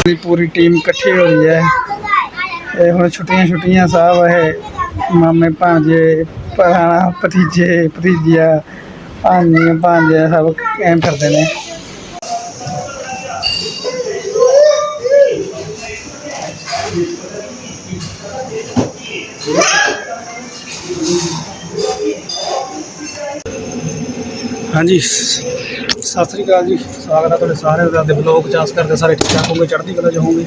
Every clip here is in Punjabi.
ਦੀ ਪੂਰੀ ਟੀਮ ਇਕੱਠੀ ਹੋਈ ਹੈ ਇਹ ਹੁਣ ਛੁੱਟੀਆਂ ਛੁੱਟੀਆਂ ਸਾਹਿਬ ਇਹ ਮਾਮੇ ਭਾਂਜੇ ਭਰਾ ਭਤੀਜੇ ਭਤੀਜੀਆਂ ਭਾਂਜੀਆਂ ਭਾਂਜੇ ਸਭ ਐਂ ਫਿਰਦੇ ਨੇ ਹਾਂਜੀ ਸ- ਸਤਿ ਸ੍ਰੀ ਅਕਾਲ ਜੀ। ਸਵਾਗਤ ਹੈ ਤੁਹਾਡੇ ਸਾਰਿਆਂ ਦਾ ਦੇ ਬਲੌਗ ਚਾਸ ਕਰਦੇ ਸਾਰੇ ਠੀਕ ਠਾਕ ਹੋਗੇ ਚੜ੍ਹਦੀ ਕਲਾ 'ਚ ਹੋਗੇ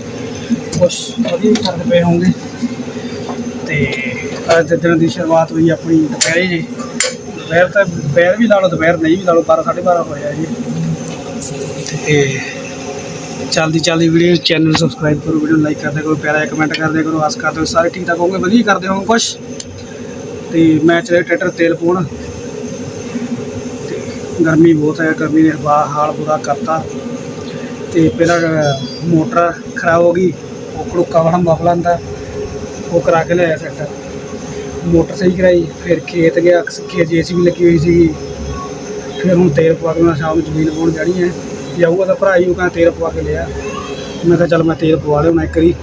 ਕੁਛ ਵਧੀਆ ਵੀ ਕਰਦੇ ਪਏ ਹੋਣਗੇ ਤੇ ਅੱਜ ਦੇ ਦਿਨ ਦੀ ਸ਼ੁਰੂਆਤ ਹੋਈ ਆਪਣੀ ਦੁਪਹਿਰੇ ਜੀ। ਦੁਪਹਿਰ ਤਾਂ ਦੁਪਹਿਰ ਵੀ ਲਾ ਲਓ ਦੁਪਹਿਰ ਨਹੀਂ ਵੀ ਲਾ ਲਓ 12 12:30 ਹੋਇਆ ਜੀ। ਤੇ ਚੱਲਦੀ ਚੱਲਦੀ ਵੀਡੀਓ ਚੈਨਲ ਨੂੰ ਸਬਸਕ੍ਰਾਈਬ ਕਰੋ, ਵੀਡੀਓ ਲਾਈਕ ਕਰਦੇ ਕਰੋ ਪਿਆਰਾ ਕਮੈਂਟ ਕਰਦੇ ਕਰੋ। ਆਸ ਕਰਦੇ ਹੋ ਸਾਰੇ ਠੀਕ ਠਾਕ ਹੋਗੇ ਵਧੀਆ ਕਰਦੇ ਹੋਣਗੇ ਕੁਛ ਤੇ ਮੈਂ ਚਲੇ ਟਰੈਕਟਰ ਤੇਲ ਪਾਉਣ। ਗਰਮੀ ਬਹੁਤ ਹੈ, ਗਰਮੀ ਨੇ ਬਾ, ਹਾਲ ਬੁਰਾ ਕਰਤਾ। ਤੇ ਪਹਿਲਾਂ ਮੋਟਰ ਖਰਾਬ ਹੋ ਗਈ, ਉਹ ਕੜੁੱਕਾ ਵਾਲਾ ਮਫਲਨ ਦਾ ਉਹ ਕਰਾ ਕੇ ਲਿਆਇਆ ਸੈੱਟ। ਮੋਟਰ ਸਹੀ ਕਰਾਈ, ਫਿਰ ਖੇਤ ਗਿਆ ਖੇਤ ਜੇਸੀਬੀ ਲੱਗੀ ਹੋਈ ਸੀਗੀ। ਫਿਰ ਹੁਣ ਤੇਲ ਪਵਾ ਕੇ ਮੈਂ ਸ਼ਾਮ ਨੂੰ ਜ਼ਮੀਨ ਪਾਉਣ ਜਾਣੀ ਹੈ। ਜਾਊਗਾ ਤਾਂ ਭਰਾ ਹੀ ਉਹ ਕਹਿੰਦਾ ਤੇਲ ਪਵਾ ਕੇ ਲਿਆ। ਮੈਂ ਕਿਹਾ ਚੱਲ ਮੈਂ ਤੇਲ ਪਵਾ ਲਿਆ ਇੱਕ ਵਾਰੀ।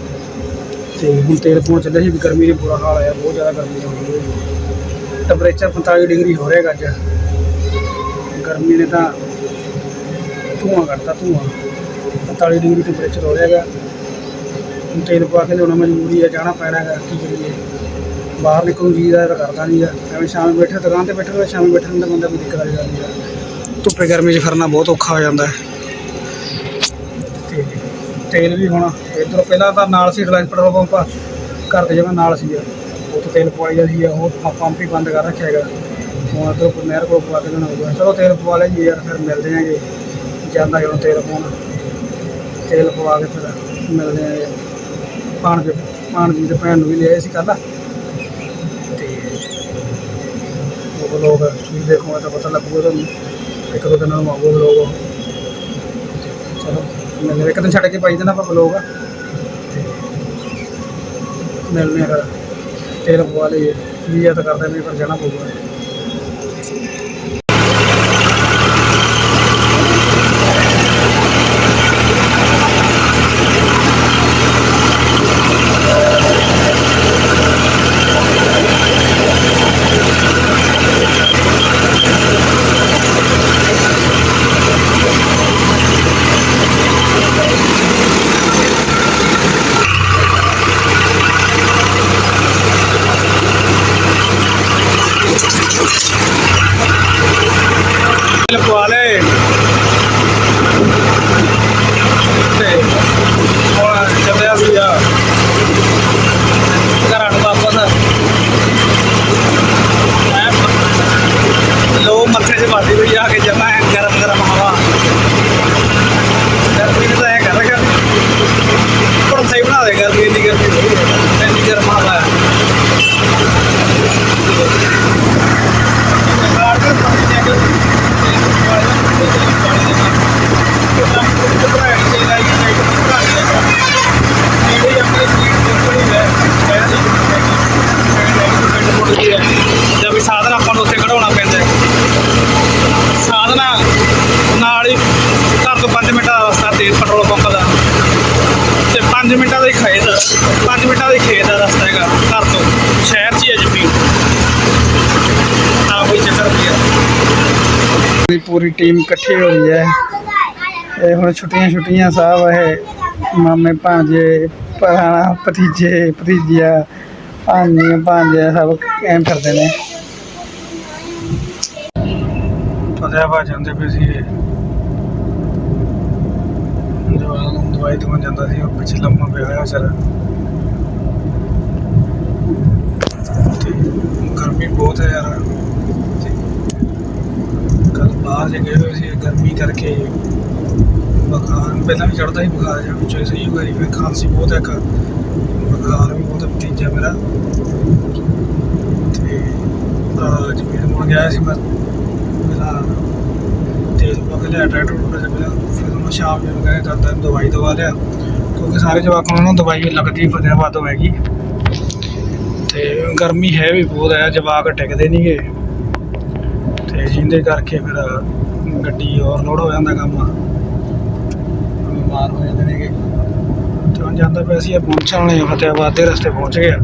ਤੇ ਹੁਣ ਤੇਲ ਪਾਉਣ ਚੱਲਿਆ ਸੀ ਵੀ ਗਰਮੀ ਨੇ ਬੁਰਾ ਹਾਲ ਆਇਆ ਬਹੁਤ ਜ਼ਿਆਦਾ ਗਰਮੀ ਹੋ ਗਈ ਹੈ। ਟੈਂਪਰੇਚਰ 45 ਡਿਗਰੀ ਹੋ ਰਿਹਾ ਅੱਜ। ਗਰਮੀ ਨੇ ਤਾਂ ਧੂਆਂ ਕੱਢਤਾ, ਧੂਆਂ। 45 ਡਿਗਰੀ ਟੈਂਪਰੇਚਰ ਹੋ ਰਿਹਾ ਹੈਗਾ। ਹੁਣ ਤੇਲ ਪਾ ਕੇ ਲਿਆਉਣਾ ਮਜਬੂਰੀ ਹੈ, ਜਾਣਾ ਪੈਣਾ ਹੈਗਾ, ਕੀ ਕਰੀਏ। ਬਾਹਰ ਨਿਕਲਣ ਜੀ ਦਾ ਕਰਦਾ ਨਹੀਂ ਆ। ਐਵੇਂ ਸ਼ਾਮ ਬੈਠੇ ਦੁਕਾਨ ਤੇ ਬੈਠੇ ਹੋਏ ਸ਼ਾਮ ਬੈਠੇ ਹੁੰਦਾ ਬੰਦਾ ਕੋਈ ਦਿੱਕਤ ਵਾਲੀ ਗੱਲ ਨਹੀਂ ਆ। ਧੁੱਪੇ ਗਰਮੀ 'ਚ ਫਿਰਨਾ ਬਹੁਤ ਔਖਾ ਹੋ ਜਾਂਦਾ ਹੈ। ਤੇ ਤੇਲ ਵੀ ਹੁਣ ਇੱਧਰੋਂ ਪਹਿਲਾਂ ਤਾਂ ਨਾਲ ਸੀ, ਰਿਲਾਇੰਸ ਪੈਟਰੋਲ ਪੰਪ। ਘਰ ਦੇ ਜਿਵੇਂ ਨਾਲ ਸੀ ਉੱਥੇ ਤੇਲ ਪਵਾਈ ਦਾ ਸੀ ਉਹ ਪ- ਪੰਪ ਹੀ ਬੰਦ ਕਰ ਰੱਖਿਆ ਹੈਗਾ। ਹੁਣ ਇੱਧਰੋਂ ਕੋਈ ਕੋਲ ਪਵਾ ਕੇ ਦੇਣਾ ਹੋਊਗਾ ਚਲੋ ਤੇਲ ਪਵਾ ਲਿਆ ਜੀ ਯਾਰ, ਫਿਰ ਮਿਲਦੇ ਆਂਗੇ। ਜਾਂਦਾ ਜਦੋਂ ਤੇਲ ਪਾਉਣ। ਤੇਲ ਪਵਾ ਕੇ ਫਿਰ ਮਿਲਦੇ ਆਂਗੇ। ਪਾਣ ਦੇ ਪਾਣ ਜੀ ਦੇ ਭੈਣ ਨੂੰ ਵੀ ਲਿਆਏ ਸੀ ਕੱਲ੍ਹ। ਤੇ ਉਹ ਲੋਕ ਤੁਸੀਂ ਦੇਖੋ ਤਾਂ ਪਤਾ ਲੱਗੂਗਾ ਤੁਹਾਨੂੰ। ਇੱਕ ਦੋ ਦਿਨਾਂ ਨੂੰ ਆਊਗਾ ਲੋਕ ਚਲੋ, ਮਿਲਦੇ ਇੱਕ ਦਿਨ ਛੱਡ ਕੇ ਪਾਈ ਦੇਣਾ ਆਪਾਂ ਬਲੌਗ ਤੇ ਮਿਲਦੇ ਆ ਫਿਰ। ਤੇਲ ਪਵਾ ਲਈਏ। ਜੀ ਤਾਂ ਕਰਦਾ ਵੀ ਪਰ ਜਾਣਾ ਪਊਗਾ। ਤੇਲ ਲੈ ਤੇ ਹੁਣ ਚੱਲਿਆ ਵੀ ਆ ਘਰਾਂ ਨੂੰ ਵਾਪਸ ਐਂ ਲੋ ਮੱਥੇ 'ਚ ਮਾਰੀ ਹੋਈ ਆ ਕੇ ਜਮਾ ਗਰਮ ਗਰਮ ਹਵਾ ਗਰਮੀ ਨੇ ਤਾਂ ਐ ਕਰ ਰੱਖਿਆ ਪਰ ਸਹੀ ਬਣਾ ਦੇ ਗਰਮੀ ਇੰਨੀ ਗਰਮੀ ਹੋਈ ਹੈ ਇੰਨੀ ਗਰਮ ਹਵਾ ਹੈ ਕਾਰ ਦੇ ਪਾਣੀ ਲੈ ਕੇ ਜਦ ਵੀ ਸਾਧਨ ਆਪਾਂ ਨੂੰ ਉੱਥੇ ਕਢਾਉਣਾ ਪੈਂਦਾ ਹੈ। ਸਾਧਨ ਨਾਲ ਹੀ ਘਰ ਤੋਂ 5 ਮਿੰਟਾਂ ਦਾ ਰਸਤਾ ਤੇ ਪੈਟਰੋਲ ਪੰਪ ਦਾ ਤੇ 5 ਮਿੰਟਾਂ ਦਾ ਹੀ ਖੇਤ 5 ਮਿੰਟਾਂ ਦਾ ਹੀ ਖੇਤ ਦਾ ਰਸਤਾ ਹੈਗਾ ਘਰ ਤੋਂ ਸ਼ਹਿਰ 'ਚ ਹੀ ਹੈ ਜ਼ਮੀਨ ਆ ਕੋਈ ਚੱਕਰ ਨਹੀਂ ਹੈ ਦੀ ਪੂਰੀ ਟੀਮ ਇਕੱਠੀ ਹੋਈ ਹੈ। ਇਹ ਹੁਣ ਛੁੱਟੀਆਂ ਛੁੱਟੀਆਂ ਸਾਹਿਬ ਇਹ ਮਾਮੇ ਭਾਂਜੇ ਭਰਾ ਭਤੀਜੇ, ਭਤੀਜੀਆਂ ਭਾਂਜੀਆਂ ਭਾਂਜੇ ਸਭ ਐਂ ਫਿਰਦੇ ਨੇ। ਫਤਿਆਬਾਦ ਜਾਂਦੇ ਪਏ ਸੀ ਜੋ ਦਵਾਈ ਦਵਾਈ ਜਾਂਦਾ ਸੀ, ਉਹ ਪਿੱਛੇ ਲੰਮਾ ਪਿਆ ਹੋਇਆ ਸਰ ਗਰਮੀ ਬਹੁਤ ਹੈ ਯਾਰ। ਕੱਲ ਬਾਹਰ ਜੇ ਗਏ ਹੋਏ ਸੀ, ਗਰਮੀ ਕਰਕੇ। ਬੁਖਾਰ ਪਹਿਲਾਂ ਵੀ ਚੜਦਾ ਸੀ, ਬੁਖਾਰ ਜਾਂ ਵਿੱਚੋਂ ਸਹੀ ਹੋ ਗਈ ਫਿਰ ਖਾਂਸੀ ਬਹੁਤ ਹੈ ਇੱਕ। ਬੁਖਾਰ ਵੀ ਬਹੁਤ ਹੈ ਭਤੀਜਾ ਮੇਰਾ। ਤੇ ਭਰਾ ਜ਼ਮੀਨ ਮੁੜ ਗਿਆ ਸੀ, ਮੈਂ ਮੇਰਾ ਤੇਲ ਪਾ ਕੇ ਲਿਆ, ਟਰੈਕਟਰ ਟੂਟਰ ਚ ਪਹਿਲਾਂ ਫਿਰ ਉਹਨੂੰ ਸ਼ਾਮ ਨੂੰ ਕਹਿੰਦੇ ਦਾਦਾ ਨੂੰ ਦਵਾਈ ਦਵਾ ਲਿਆ। ਕਿਉਂਕਿ ਸਾਰੇ ਜਵਾਕਾਂ ਨੂੰ ਦਵਾਈ ਲੱਗਦੀ ਫਤਿਆਬਾਦ ਤੋਂ ਹੈਗੀ। ਤੇ ਗਰਮੀ ਹੈ ਵੀ ਬਹੁਤ ਹੈ ਜਵਾਕ ਟਿਕਦੇ ਨਹੀਂਗੇ ਤੇ ਜਿਹਦੇ ਕਰਕੇ ਫਿਰ ਗੱਡੀ ਓਵਰਲੋਡ ਹੋ ਜਾਂਦਾ ਕੰਮ। ਬਿਮਾਰ ਹੋ ਜਾਂਦੇ ਨੇਗੇ। ਹੁਣ ਜਾਂਦਾ ਪਿਆ ਸੀ ਪਹੁੰਚਣ ਵਾਲੇ ਫਤਿਆਬਾਦ ਦੇ ਰਸਤੇ ਪਹੁੰਚ ਗਿਆ।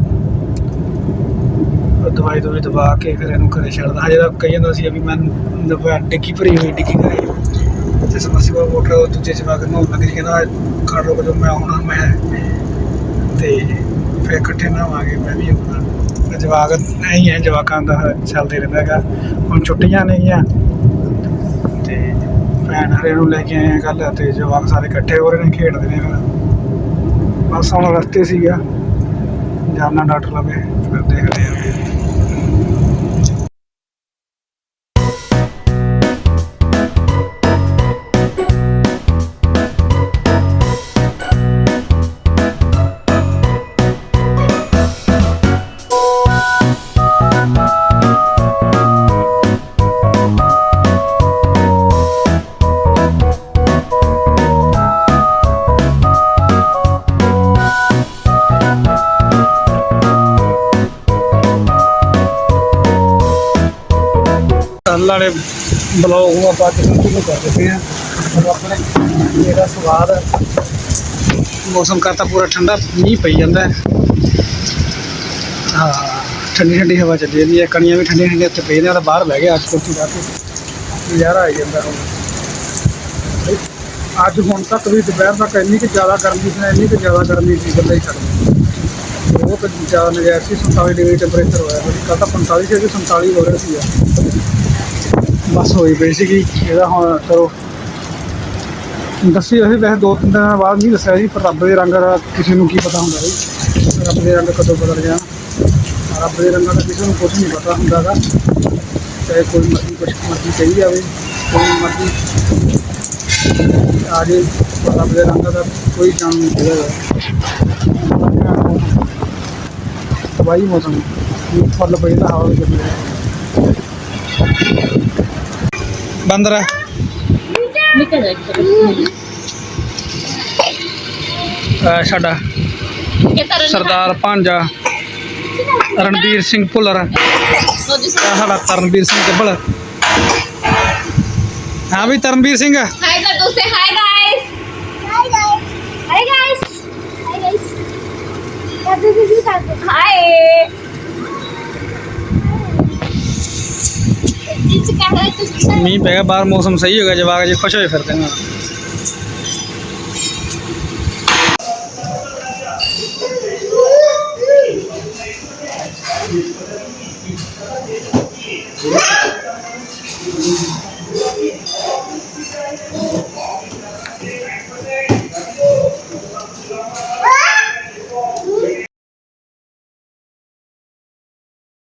ਦਵਾਈ ਦਵਾਈ ਦਵਾ ਕੇ ਫਿਰ ਇਹਨੂੰ ਘਰੇ ਛੱਡਦਾ। ਹਜੇ ਤਾਂ ਕਹੀ ਜਾਂਦਾ ਸੀ ਵੀ ਮੈਂ ਦਵਾ ਡਿੱਗੀ ਭਰੀ ਹੋਈ, ਡਿੱਗੀ ਘਰੇ। ਤੇ ਸਮਰਸੀਬਲ ਮੋਟਰ ਉਹ ਦੂਜੇ ਜਵਾਕ ਨੂੰ ਲੱਗ ਸੀ ਕਹਿੰਦਾ ਖੜ ਰੁਕ ਜੋ ਮੈਂ ਆਉਣਾ, ਮੈਂ। ਤੇ ਫਿਰ ਇਕੱਠੇ ਨਹਾਵਾਂਗੇ, ਮੈਂ ਵੀ ਆਉਣਾ। ਜਵਾਕ ਨਹੀਂ ਹੈ, ਜਵਾਕਾਂ ਦਾ ਚੱਲਦੇ ਰਹਿੰਦਾ ਹੈਗਾ। ਹੁਣ ਛੁੱਟੀਆਂ ਨੇਗੀਆਂ ਤੇ ਭੈਣ ਹਰੇ ਨੂੰ ਲੈ ਕੇ ਆਏ ਆ ਕੱਲ ਤੇ ਜਵਾਕ ਸਾਰੇ ਇਕੱਠੇ ਹੋ ਰਹੇ ਨੇ, ਖੇਡਦੇ ਨੇ। ਫਿਰ ਬਸ ਹੁਣ ਰਸਤੇ ਸੀਗਾ। ਜਾਨਾ ਡਾਕਟਰ ਲਵੇ, ਫਿਰ ਦੇਖਦੇ ਆ। ਵਾਲੇ ਬਲੌਗ ਨੂੰ ਆਪਾਂ ਅੱਜ ਕੰਟੀਨਿਊ ਕਰ ਦਿੱਤੇ ਆ ਆਪਣੇ ਇਹਦਾ ਸਵਾਦ ਹੈ ਮੌਸਮ ਕਰਤਾ ਪੂਰਾ ਠੰਡਾ, ਮੀਂਹ ਪਈ ਜਾਂਦਾ ਹੈ। ਹਾਂ, ਠੰਡੀ ਠੰਡੀ ਹਵਾ ਚੱਲੀ ਜਾਂਦੀ ਹੈ, ਕਣੀਆਂ ਵੀ ਠੰਡੀਆਂ ਠੰਡੀਆਂ ਉੱਤੇ ਪਈ ਨੇ ਤਾਂ ਬਾਹਰ ਬਹਿ ਗਿਆ ਅੱਜ ਕੁਰਸੀ ਲਾ ਕੇ। ਨਜ਼ਾਰਾ ਆ ਜਾਂਦਾ ਹੁਣ। ਅੱਜ ਹੁਣ ਤੱਕ ਵੀ ਦੁਪਹਿਰ ਤੱਕ ਇੰਨੀ ਕਿ ਜ਼ਿਆਦਾ ਗਰਮੀ ਸੀ ਇੰਨੀ ਕਿ ਜ਼ਿਆਦਾ ਗਰਮੀ ਸੀ, ਬੰਦਾ ਹੀ ਛੱਡ ਬਹੁਤ ਜ਼ਿਆਦਾ ਨਜ਼ਾਰਾ ਸੀ 47 ਡਿਗਰੀ ਟੈਂਪਰੇਚਰ ਹੋਇਆ ਸੀ। ਕੱਲ ਤਾਂ 45 ਸੀ 47 ਹੋ ਰਿਹਾ ਸੀ। ਬਸ ਹੋਈ ਪਈ ਸੀਗੀ, ਇਹਦਾ ਹੁਣ ਚਲੋ। ਦੱਸੀ ਅਸੀਂ ਵੈਸੇ ਦੋ ਤਿੰਨ ਦਿਨਾਂ ਬਾਅਦ ਨਹੀਂ ਦੱਸਿਆ ਸੀ, ਪਰ ਰੱਬ ਦੇ ਰੰਗ ਦਾ ਕਿਸੇ ਨੂੰ ਕੀ ਪਤਾ ਹੁੰਦਾ ਜੀ ਰੱਬ ਦੇ ਰੰਗ ਕਦੋਂ ਬਦਲ ਜਾਣ ਰੱਬ ਦੇ ਰੰਗਾਂ ਦਾ ਕਿਸੇ ਨੂੰ ਕੁਝ ਨਹੀਂ ਪਤਾ ਹੁੰਦਾਗਾ। ਚਾਹੇ ਕੋਈ ਮਰਜ਼ੀ, ਕੁਛ ਮਰਜ਼ੀ ਕਹੀ ਜਾਵੇ, ਕੋਈ ਮਰਜ਼ੀ। ਆ ਜੇ ਰੱਬ ਦੇ ਰੰਗਾਂ ਦਾ ਕੋਈ ਜਾਣ ਨਹੀਂ ਸਕਦਾ ਤਬਾਹੀ ਮੌਸਮ, ਫੁੱਲ ਪਈ ਤਾਂ ਹਵਾ ਵੀ bandara uh, sardar panja ranbir singh pullar sada ranbir singh jabal ha ranbir singh hai sir dost hai guys. Hi guys. Hi guys. Hi guys. Hi guys. Hi. है तो ਮੀਂਹ ਪੈ ਗਿਆ ਬਾਹਰ ਮੌਸਮ ਸਹੀ ਹੋ ਗਿਆ ਜਵਾਕ ਜੇ ਖੁਸ਼ ਹੋਏ ਫਿਰਦੇ ਨੇ